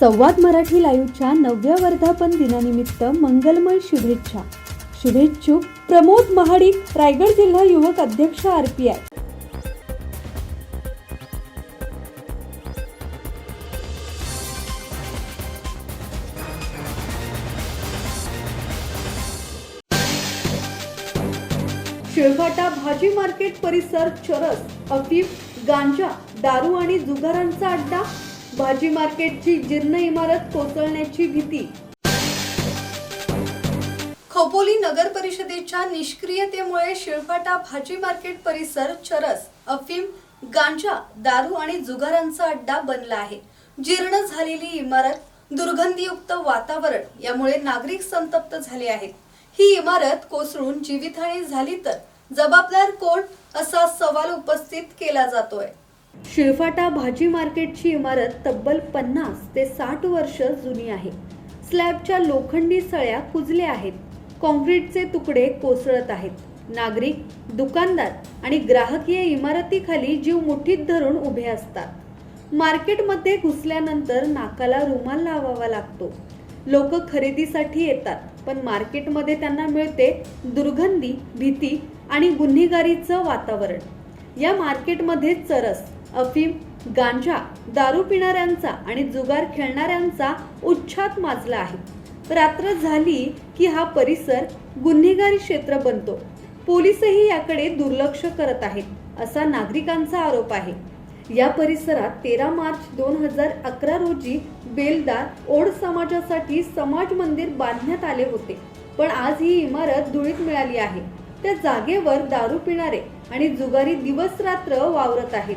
संवाद मराठी लाईव्हच्या नवव्या वर्धापन दिनानिमित्त मंगलमय शुभेच्छा. शुभेच्छुक प्रमोद महाडिक रायगड जिल्हा युवक अध्यक्ष आर पी आय. शेळफाटा भाजी मार्केट परिसर चरस अफीफ गांजा दारू आणि जुगारांचा अड्डा भाजी मार्केटची जीर्ण इमारत कोसळण्याची भीती. खोपोली नगर परिषदेच्या निष्क्रियतेमुळे शिळफाटा भाजी मार्केट परिसर चरस अफीम गांजा दारू आणि जुगारांचा अड्डा बनला आहे. जीर्ण झालेली इमारत दुर्गंधीयुक्त वातावरण यामुळे नागरिक संतप्त झाले आहेत. ही इमारत कोसळून जीवितहानी झाली तर जबाबदार कोण असा सवाल उपस्थित केला जातोय. शिळफाटा भाजी मार्केटची इमारत तब्बल पन्नास ते साठ वर्ष जुनी आहे. स्लॅबच्या लोखंडी सळ्या कुजल्या आहेत. कॉन्क्रीटचे तुकडे कोसळत आहेत. नागरिक दुकानदार आणि ग्राहक या इमारतीखाली जीव मुठीत धरून उभे असतात. मार्केटमध्ये घुसल्यानंतर नाकाला रुमाल लावावा लागतो. लोक खरेदीसाठी येतात पण मार्केटमध्ये त्यांना मिळते दुर्गंधी भीती आणि गुन्हेगारीचं वातावरण. या मार्केटमध्ये चरस अफीम गांजा दारू पिणाऱ्यांचा आणि जुगार खेळणाऱ्यांचा उच्छाद माजला आहे. रात्र झाली की हा परिसर गुन्हेगारी क्षेत्र बनतो. पोलीसही याकडे दुर्लक्ष करत आहेत असा नागरिकांचा आरोप आहे. या परिसरात तेरा मार्च दोन हजार अकरा रोजी बेलदार ओढ समाजासाठी समाज मंदिर बांधण्यात आले होते. पण आज ही इमारत धुळीत मिळाली आहे. त्या जागेवर दारू पिणारे आणि जुगारी दिवस रात्र वावरत आहेत.